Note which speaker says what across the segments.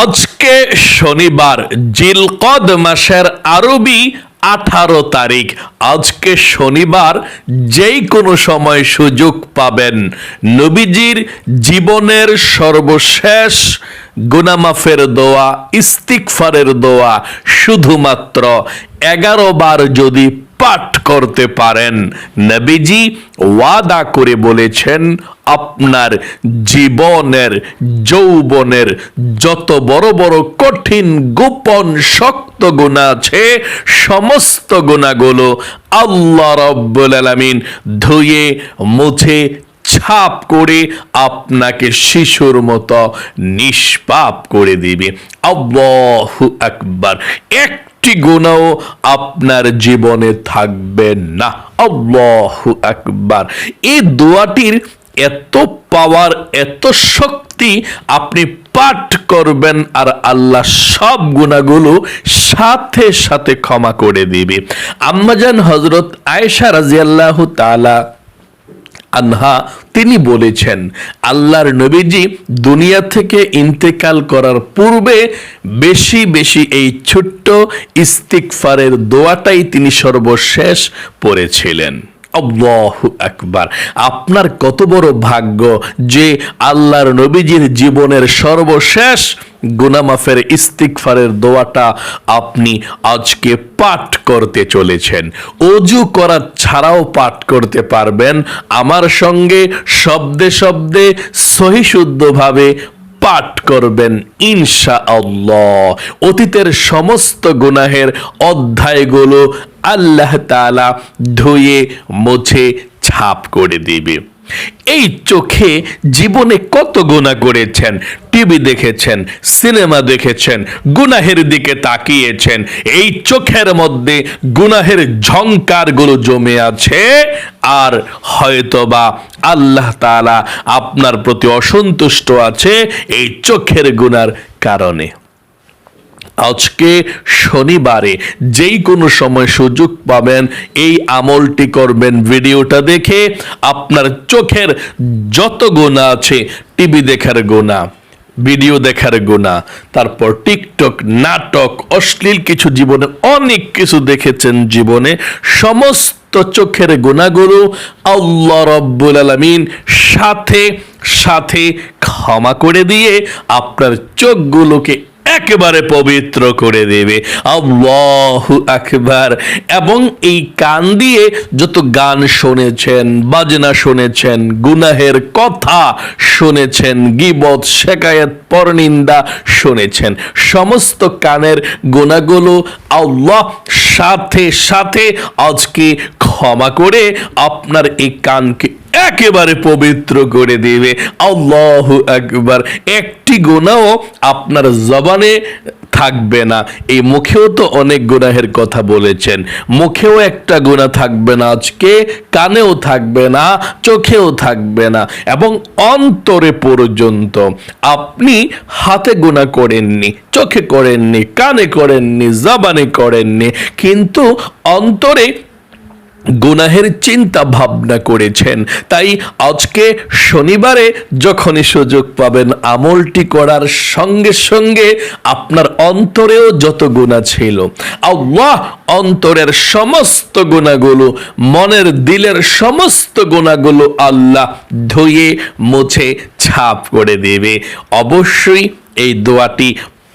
Speaker 1: আজকে শনিবার, জিলকদ মাসের আরবি আঠারো তারিখ। আজকে শনিবার যেই কোনো সময় সুযোগ পাবেন। নবীজির জীবনের সর্বশেষ গুনামাফের দোয়া ইস্তিকফারের দোয়া, শুধুমাত্র এগারো বার যদি পাঠ করতে পারেন। নবীজি ওয়াদা করে বলেছেন, আপনার জীবনের, যৌবনের যত বড় বড় কঠিন গোপন শক্ত গুণা আছে, সমস্ত গুণাগুলো আল্লাহ রব্বুল আলামিন ধুয়ে, মুছে, ছাপ করে আপনাকে শিশুর মতো নিষ্পাপ করে দিবে। আল্লাহু আকবার। একটি গুণাও আপনার জীবনে থাকবে না। আল্লাহু আকবার। এই দোয়াটির এত পাওয়ার এত শক্তি আপনি পাঠ করবেন আর আল্লাহ সব গুণাগুলো সাথে সাথে ক্ষমা করে দিবে। আম্মাজান হজরত আয়েশা রাজিয়াল্লাহু তাআলা আনহা, তিনি বলেছেন, আল্লাহর নবীজি দুনিয়া থেকে ইন্তেকাল করার পূর্বে বেশি বেশি এই ছোট্ট ইস্তিকফারের দোয়াটাই তিনি সর্বশেষ পড়েছিলেন। আকবার। আপনার কত বড় ভাগ্য যে আল্লাহর নবীজির জীবনের সর্বশেষ গুনামাফের ইস্তিকফারের দোয়াটা আপনি আজকে পাঠ করতে চলেছেন। অজু করা ছাড়াও পাঠ করতে পারবেন। আমার সঙ্গে শব্দে শব্দে সহিশুদ্ধভাবে পাঠ করবেন ইনশা আল্লাহ অতীতের সমস্ত গুনাহের অধ্যায়গুলো আল্লাহ তালা ধুয়ে, মুছে, ছাপ করে দিবে। এই চোখে জীবনে কত গুণা করেছেন, টিভি দেখেছেন, সিনেমা দেখেছেন, গুনাহের দিকে তাকিয়েছেন, এই চোখের মধ্যে গুনাহের ঝংকারগুলো জমে আছে, আর হয়তোবা আল্লাহ তালা আপনার প্রতি অসন্তুষ্ট আছে এই চোখের গুনার কারণে। আজকে শনিবারে যেই কোনো সময় সুযোগ পাবেন, এই আমলটি করবেন ভিডিওটা দেখে আপনার চোখের যত গোনা আছে, টিভি দেখার গোনা ভিডিও দেখার গোনা তারপর টিকটক, নাটক, অশ্লীল কিছু জীবনে, অনেক কিছু দেখেছেন জীবনে, সমস্ত চোখের গুণাগুলো আল্লাহ রব্বুল আলমিন সাথে সাথে ক্ষমা করে দিয়ে আপনার চোখগুলোকে একেবারে পবিত্র করে দেবে। আকবার। এবং এই কান দিয়ে যত গান শুনেছেন, বাজনা শুনেছেন, গুনাহের কথা শুনেছেন, গিবত, শেকায়ত, পরনিন্দা শুনেছেন, সমস্ত কানের গুণাগুলো আল্লাহ সাথে সাথে আজকে ক্ষমা করে আপনার এই কানকে একেবারে পবিত্র করে দেবে। আল্লাহ একবার একটি গোনাও আপনার জবানে থাকবে না। এই মুখেও তো অনেক গুনাহের কথা বলেছেন। মুখেও একটা গুণা থাকবে না আজকে, কানেও থাকবে না, চোখেও থাকবে না, এবং অন্তরে পর্যন্ত আপনি হাতে গুণা করেননি, চোখে করেননি, কানে করেননি, জবানে করেননি, কিন্তু অন্তরে গুনাহের চিন্তা ভাবনা করেছেন। তাই আজকে শনিবারে যখনই সুযোগ পাবেন, আমলটি করার সঙ্গে সঙ্গে আপনার অন্তরেও যত গুণা ছিল, আল্লাহ অন্তরের সমস্ত গুণাগুলো মনের দিলের সমস্ত গুণাগুলো আল্লাহ ধুয়ে, মুছে, ছাপ করে দেবে। অবশ্যই এই দোয়াটি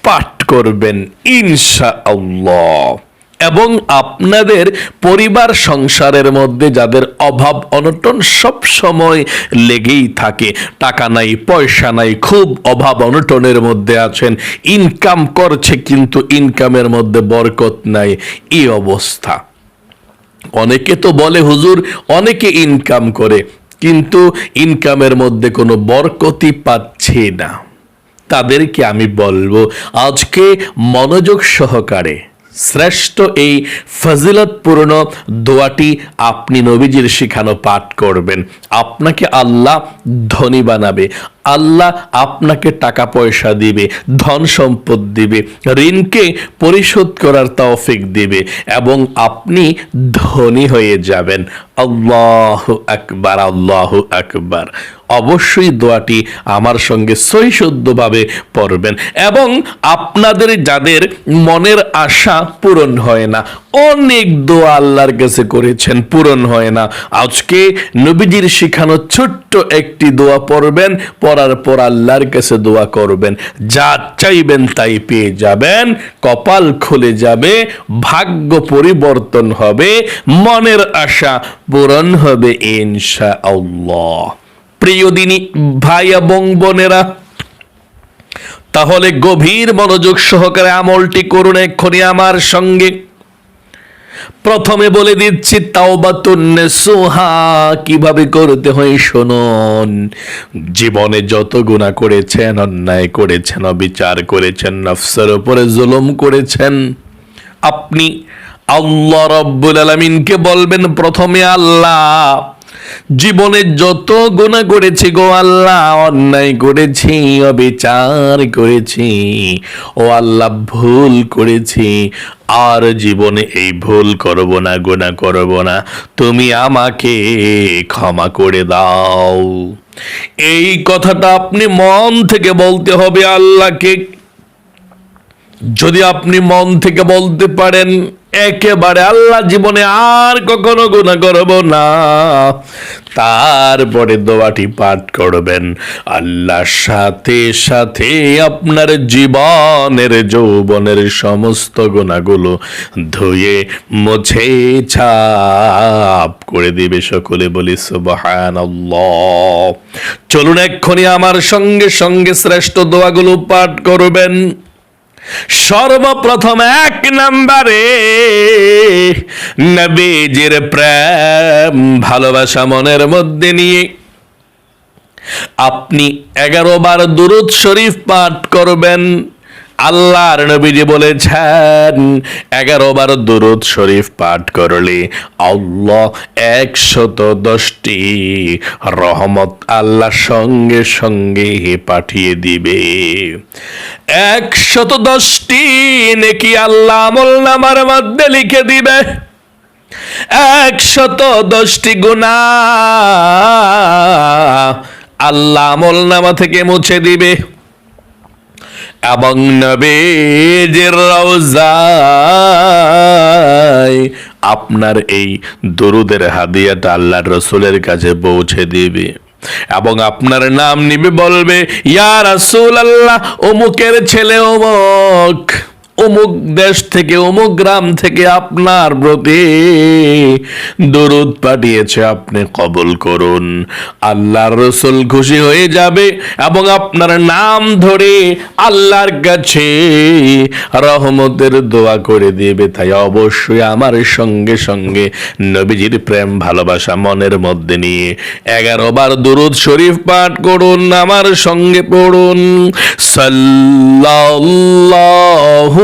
Speaker 1: পাঠ করবেন ইনশা আল্লাহ এবং আপনাদের পরিবার সংসারের মধ্যে যাদের অভাব অনটন সব সময় লেগেই থাকে। টাকা নাই, পয়সা নাই, খুব অভাব অনটনের মধ্যে আছেন। ইনকাম করছে কিন্তু ইনকামের মধ্যে বরকত নাই। এই অবস্থা। অনেকে তো বলে, হুজুর, অনেকে ইনকাম করে, কিন্তু ইনকামের মধ্যে কোনো বরকতি পাচ্ছে না। তাদেরকে আমি বলব, আজকে মনোযোগ সহকারে শ্রেষ্ঠ এই ফজিলতপূর্ণ দোয়াটি আপনি নবীজির শিখানো পাঠ করবেন। আপনাকে আল্লাহ ধনী বানাবে। আল্লাহ আপনাকে টাকা পয়সা দিবে, ধন সম্পদ দিবে, ঋণকে পরিশোধ করার তৌফিক দিবে এবং আপনি ধনী হয়ে যাবেন। আল্লাহ আকবার আল্লাহ আকবার। অবশ্যই দোয়াটি আমার সঙ্গে সৈশুদ্ধভাবে পড়বেন এবং আপনাদের যাদের মনের আশা পূরণ হয় না অনেক দোয়া আল্লাহর কাছে করেছেন, পূরণ হয় না। আজকে নবীজির শিখানো ছোট্ট একটি দোয়া পড়বেন, পড়ার পর আল্লাহর কাছে দোয়া করবেন। যা চাইবেন তাই পেয়ে যাবেন, কপাল খুলে যাবে, ভাগ্য পরিবর্তন হবে, মনের আশা পূরণ হবে ইনশা আল্লাহ প্রিয় দিনী, ভাই এবং বোনেরা, তাহলে গভীর মনোযোগ সহকারে আমলটি করুন এক্ষুনি আমার সঙ্গে। প্রথমে বলে দিচ্ছি তাওবাতুন্নে সোহা কীভাবে করতে হয় শুনুন। জীবনে যত গুণা করেছেন, অন্যায় করেছেন, অবিচার করেছেন, নফসার উপরে জুলুম করেছেন, আপনি আল্লাহ রব্বুল আলমিনকে বলবেন, প্রথমে আল্লাহ জীবনে যত গুণা করেছি গো আল্লাহ, অন্যায় করেছি, অবিচার করেছি, ও আল্লাহ ভুল করেছি, আর জীবনে এই ভুল করব না গুণা করব না, তুমি আমাকে ক্ষমা করে দাও। এই কথাটা আপনি মন থেকে বলতে হবে আল্লাহকে। যদি আপনি মন থেকে বলতে পারেন একেবারে আল্লাহ জীবনে আর কখনো গুণা করব না। তারপরে দোয়াটি পাঠ করবেন। আল্লাহর সাথে সাথে আপনার জীবনের, যৌবনের সমস্ত গুণাগুলো ধুয়ে, মুছে, ছাপ করে দিবে সকলে বলি সুবহান চলুন এক্ষুনি আমার সঙ্গে সঙ্গে শ্রেষ্ঠ দোয়াগুলো পাঠ করবেন। সর্বপ্রথম এক নম্বরে নবীজির প্রেম, ভালোবাসা মনের মধ্যে নিয়ে। আপনি এগারো বার দুরুদ শরীফ পাঠ করবেন। আল্লাহর নবীজি বলেছেন, এগারো বার দুরুদ শরীফ পাঠ করলে, আল্লাহ একশত দশটি রহমত আল্লাহ সঙ্গে সঙ্গে পাঠিয়ে দিবে। একশত দশটি নাকি আল্লাহ আমল নামার মধ্যে লিখে দিবে। একশত দশটি গুণা আল্লাহ আমল নামা থেকে মুছে দিবে। এবং নবীজির রওজায় আপনার এই দরুদের হাদিয়াটা আল্লাহর রসুলের কাছে পৌঁছে দিবে। এবং আপনার নাম নিবে বলবে, ইয়া রাসূল আল্লাহ অমুকের ছেলে অমুক। অমুক দেশ থেকে, অমুক গ্রাম থেকে আপনার প্রতি দরুদ পাঠিয়েছে, আপনি কবল করুন। আল্লাহর রসুল খুশি হয়ে যাবে এবং আপনার নাম ধরে আল্লাহর কাছে রহমতের দোয়া করে দেবে। তাই অবশ্যই আমার সঙ্গে সঙ্গে নবীজির প্রেম, ভালোবাসা মনের মধ্যে নিয়ে এগারো বার দুরুদ শরীফ পাঠ করুন, আমার সঙ্গে পড়ুন। সাল্লাল্লাহু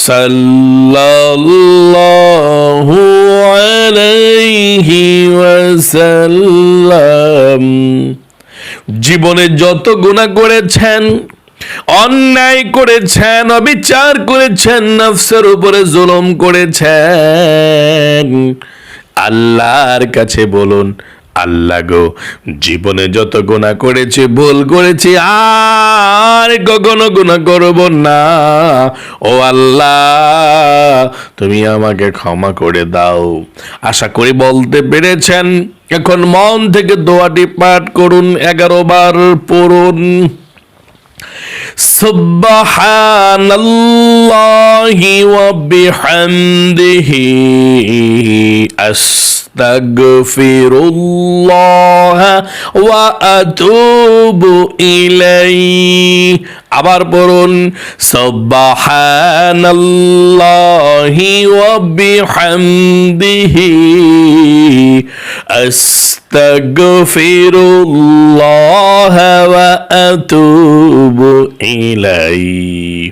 Speaker 1: صلى الله عليه আলাইহি ওয়াসাল্লাম জীবনে যত গুনাহ করেছেন অন্যায় করেছেন অবিচার করেছেন নফসের উপরে জুলুম করেছেন আল্লাহর কাছে বলুন আল্লাহ গো জীবনে যত গুণা করেছি ভুল করেছি আর কখনো গুণা করব না ও আল্লাহ তুমি আমাকে ক্ষমা করে দাও আশা করি বলতে পেরেছেন এখন মন থেকে দোয়াটি পাঠ করুন এগারো বার পড়ুন سبحان الله وبحمده আস্তাগফিরুল্লাহ ওয়া আতুবু ইলাইহি। আবার পড়ুন সুবহানাল্লাহি ওয়া বিহামদিহি। আস্তাগফিরুল্লাহ ওয়া আতুবু ইলাইহি।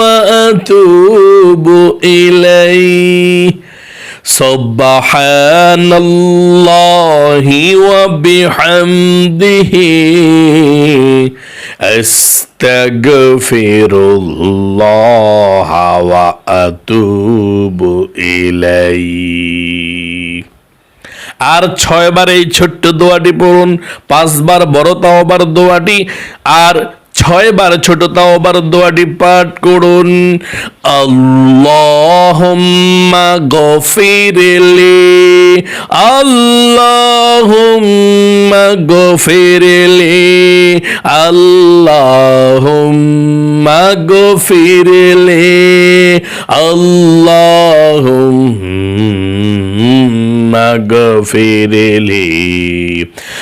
Speaker 1: وأتوب إليه سبحان الله وبحمده أستغفر الله وأتوب إليه আর ছয়বার এই ছোট্ট দোয়াটি পড়ুন পাঁচবার বড় তাওবার দোয়াটি আর ছয়বার ছোট তাওবার দোয়াটি পাঠ করুন। আল্লাহুম্মা গফিরলি আল্লাহুম্মা গফিরলি আল্লাহুম্মা গফিরলি আল্লাহুম্মা গফিরলি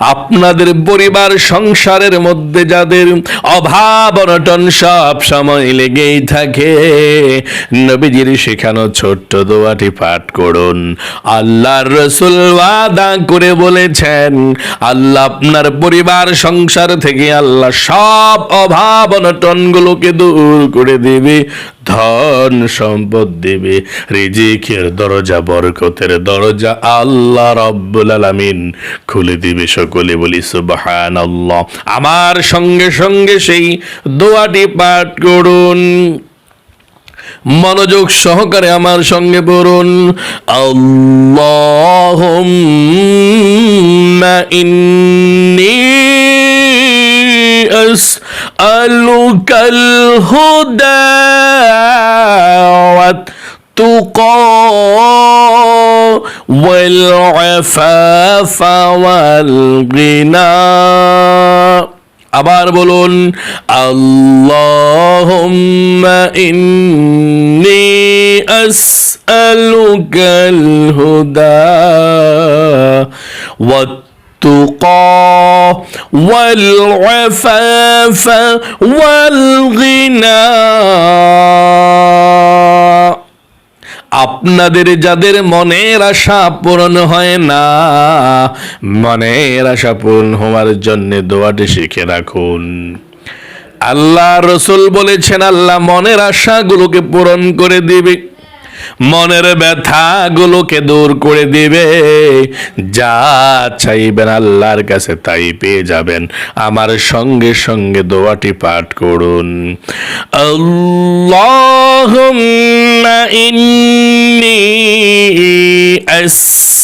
Speaker 1: আপনাদের পরিবার সংসারের মধ্যে যাদের অভাব, অনটন সব সময় লেগেই থাকে। নবীজির শেখানো ছোট্ট দোয়াটি পাঠ করুন। আল্লাহর রসুল ওয়াদা করে বলেছেন, আল্লাহ আপনার পরিবার সংসার থেকে আল্লাহ সব অভাব অনটন গুলোকে দূর করে দেবে। ধন সম্পদ দেবে, রিজিকের দরজা, বরকতের দরজা আল্লাহ রব্বুল আলামিন খুলে দিবে সকলে, বলি সুবহান আমার সঙ্গে সঙ্গে সেই দোয়াটি পাঠ করুন। মনোযোগ সহকারে আমার সঙ্গে পড়ুন। আল্লাহুম্মা ইন্নী أسألك الهدى والتقى والعفاف والغنى আবার বলুন আল্লাহুম্মা ইন্নী আসআলুকাল হুদা والتقى والعفاف والغنى আপনাদের যাদের মনের আশা পূরণ হয় না মনের আশা পূরণ হওয়ার জন্য দোয়াটি শিখে রাখুন আল্লাহ রসুল বলেছেন আল্লাহ মনের আশাগুলোকে পূরণ করে দিবে মনের ব্যথাগুলোকে দূর করে দিবে। যা চাইবেন আল্লাহর কাছে তাই পেয়ে যাবেন। আমার সঙ্গে সঙ্গে দোয়াটি পাঠ করুন। আল্লাহুম্মা ইন্নী আস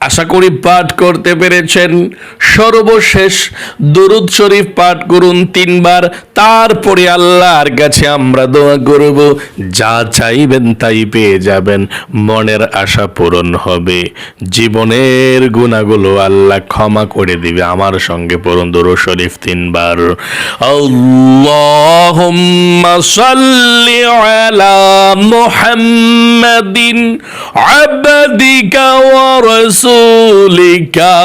Speaker 1: আশা করি পাঠ করতে পেরেছেন। সর্বশেষ দরুদ শরীফ পাঠ করুন তিনবার, তারপরে আল্লাহর কাছে আমরা দোয়া করব, যা চাইবেন তাই পেয়ে যাবেন, মনের আশা পূরণ হবে। জীবনের গুণাগুলো আল্লাহ ক্ষমা করে দিবে, আমার সঙ্গে পড়ুন দরুদ শরীফ তিনবার। আল্লাহুম্মা সাল্লি আলা মুহাম্মাদিন আবদিকা ওয়া রাসূলিকা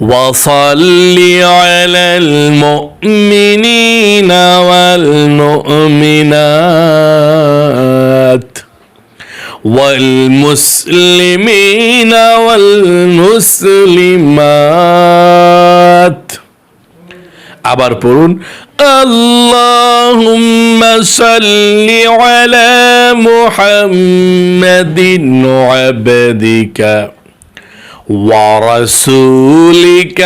Speaker 1: وصل على المؤمنين والمؤمنات والمسلمين والمسلمات আবার পড়ুন আল্লাহুম্মা সাল্লি আলা মুহাম্মাদিন আবদিকা ورسولك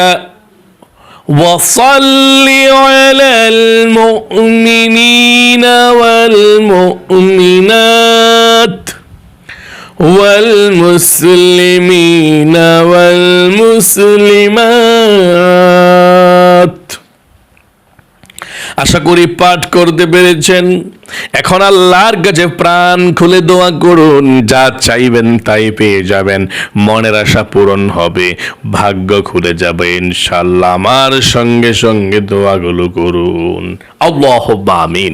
Speaker 1: وصل على المؤمنين والمؤمنات والمسلمين والمسلمات. আশা করি পাঠ করতে পেরেছেন। এখন আল্লাহর কাছে প্রাণ খুলে দোয়া করুন, যা চাইবেন তাই পেয়ে যাবেন। মনের আশা পূরণ হবে, ভাগ্য খুলে যাবে ইনশাল্লাহ আমার সঙ্গে সঙ্গে দোয়াগুলো করুন। আল্লাহ আমিন।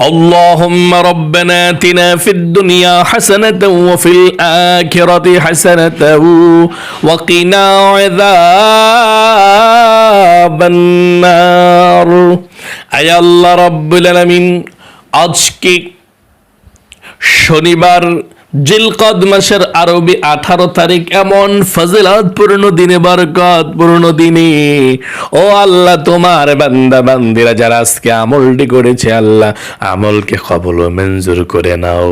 Speaker 1: اللهم ربنا اتنا في الدنيا حسنة وفي الآخرة حسنة وقنا عذاب النار أي الله رب العالمين আজকে শনিবার জিলকদ মাসের আরবি আঠারো তারিখ এমন ফজিলত পূর্ণ দিনে বরকত পূর্ণ দিনে। ও আল্লাহ, তোমার বান্দা বান্দিরা যারা আজকে আমলটি করেছে, আল্লাহ আমলকে কবল মঞ্জুর করে নাও।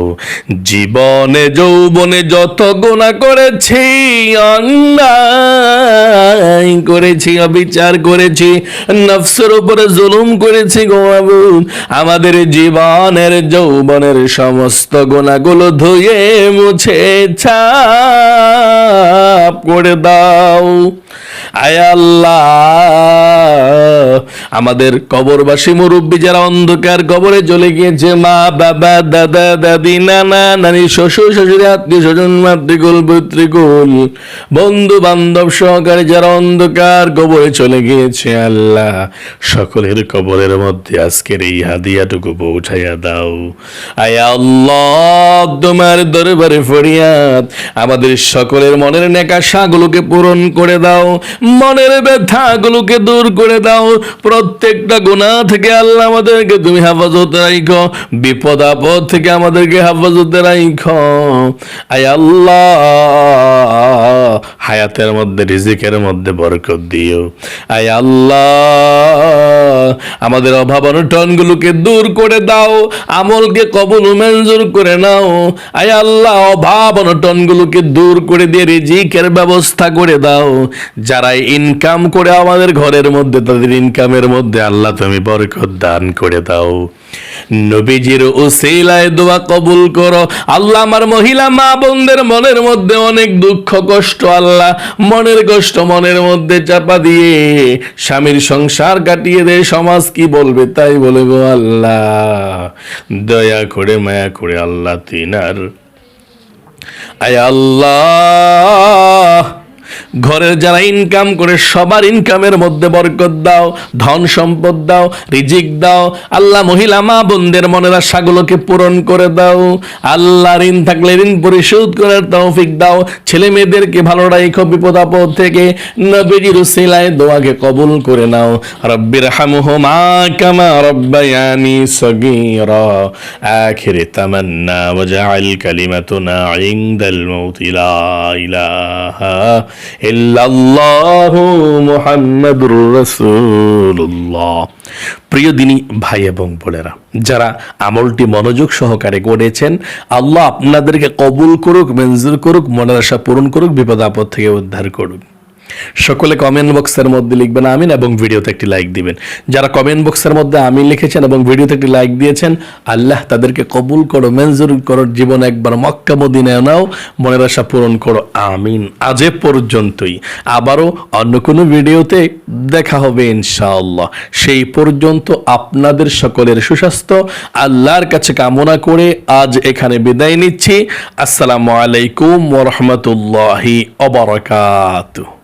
Speaker 1: জীবনে, যৌবনে যত গুণা করেছি, অন্যায় করেছি, অবিচার করেছি, নফসের উপরে জুলুম করেছি গো মাবুদ আমাদের জীবনের, যৌবনের সমস্ত গুণাগুলো ধুয়ে মুছে ছাপ করে দাও আয় আল্লাহ। আমাদের কবরবাসী মুরব্বী যারা অন্ধকার কবরে চলে গিয়েছে, মা, বাবা, দাদা, দাদি, নানা, নানি, শ্বশুর শ্বশুর আত্মীয় স্বজন, মাতৃকুল, পিতৃকুল বন্ধু বান্ধব সহকারে যারা অন্ধকার কবরে চলে গিয়েছে, আল্লাহ, সকলের কবরের মধ্যে আজকের এই হাদিয়াটুকু পৌঁছাইয়া দাও। আয় আল্লাহ, তোমার দরবারে ফরিয়াদ। আমাদের সকলের মনের নেকাশাগুলোকে পূরণ করে দাও। মনের ব্যথাগুলোকে দূর করে দাও। প্রত্যেকটা গুণা থেকে আল্লাহ আমাদেরকে তুমি হেফাজতে রাখো বিপদ আপদ থেকে আমাদেরকে হেফাজতে রাখো আয় আল্লাহ, হায়াতের মধ্যে, রিজিকের মধ্যে বরকত দিও। আয় আল্লাহ আমাদের অভাব অনটনগুলোকে দূর করে দাও, আমলকে কবুল মঞ্জুর করে নাও। আয় আল্লাহ, অভাব অনটনগুলোকে দূর করে দিয়ে রিজিকের ব্যবস্থা করে দাও। যারা ইনকাম করে আমাদের ঘরের মধ্যে, তাদের ইনকামের মধ্যে আল্লাহ তুমি বরকত দান করে দাও। নবীজির ওসিলায় দোয়া কবুল করো। আল্লাহ আমার মহিলা, মা বোনদের মনের মধ্যে অনেক দুঃখ, কষ্ট, আল্লাহ মনের কষ্ট মনের মধ্যে চাপা দিয়ে স্বামীর সংসার কাটিয়ে দেয় সমাজ কি বলবে তাই বলে গো আল্লাহ। দয়া করে, মায়া করে আল্লাহ তিনার। আয় আল্লাহ। ঘরের যারা ইনকাম করে, সবার ইনকামের মধ্যে বরকত দাও, ধন সম্পদ দাও, রিজিক দাও। আল্লাহ মহিলা, মা বোনদের মনের আশাগুলোকে পূরণ করে দাও। আল্লাহ ঋণ থাকলে ঋণ পরিশোধ করার তৌফিক দাও। ছেলে মেয়েদেরকে ভালো রাখো বিপদ আপদ থেকে। নবীজির উসিলায় দোয়াকে কবুল করে নাও। রব্বির হামুহ মা কামা রব্বায়ানি সগীরা। আখির তামান্না ওয়াজআল কালিমাতুনা ইনদাল মাউত লা ইলাহা মুহাম্মাদুর রাসূলুল্লাহ। প্রিয় দিনী, ভাই এবং বোনেরা, যারা আমলটি মনোযোগ সহকারে করেছেন, আল্লাহ আপনাদেরকে কবুল করুক, মঞ্জুর করুক, মনের আশা পূরণ করুক, বিপদ আপদ থেকে উদ্ধার করুক। সকলে কমেন্ট বক্সের মধ্যে লিখবেন আমিন এবং ভিডিওতে একটি লাইক দিবেন। যারা কমেন্ট বক্সের মধ্যে আমিন লিখেছেন এবং ভিডিওতে একটি লাইক দিয়েছেন, আল্লাহ তাদেরকে কবুল করো, মঞ্জুর করো, জীবন একবার মক্কা, মদিনায় নাও, মনের আশা পূরণ করো, আমিন। আজ পর্যন্তই। আবারও অন্য কোনো ভিডিওতে দেখা হবে ইনশাআল্লাহ। সেই পর্যন্ত আপনাদের সকলের সুস্বাস্থ্য, আল্লাহর কাছে কামনা করে আজ এখানে বিদায় নিচ্ছি। আসসালামু আলাইকুম ওরহমতুল্লাহি অবরাকাতুহ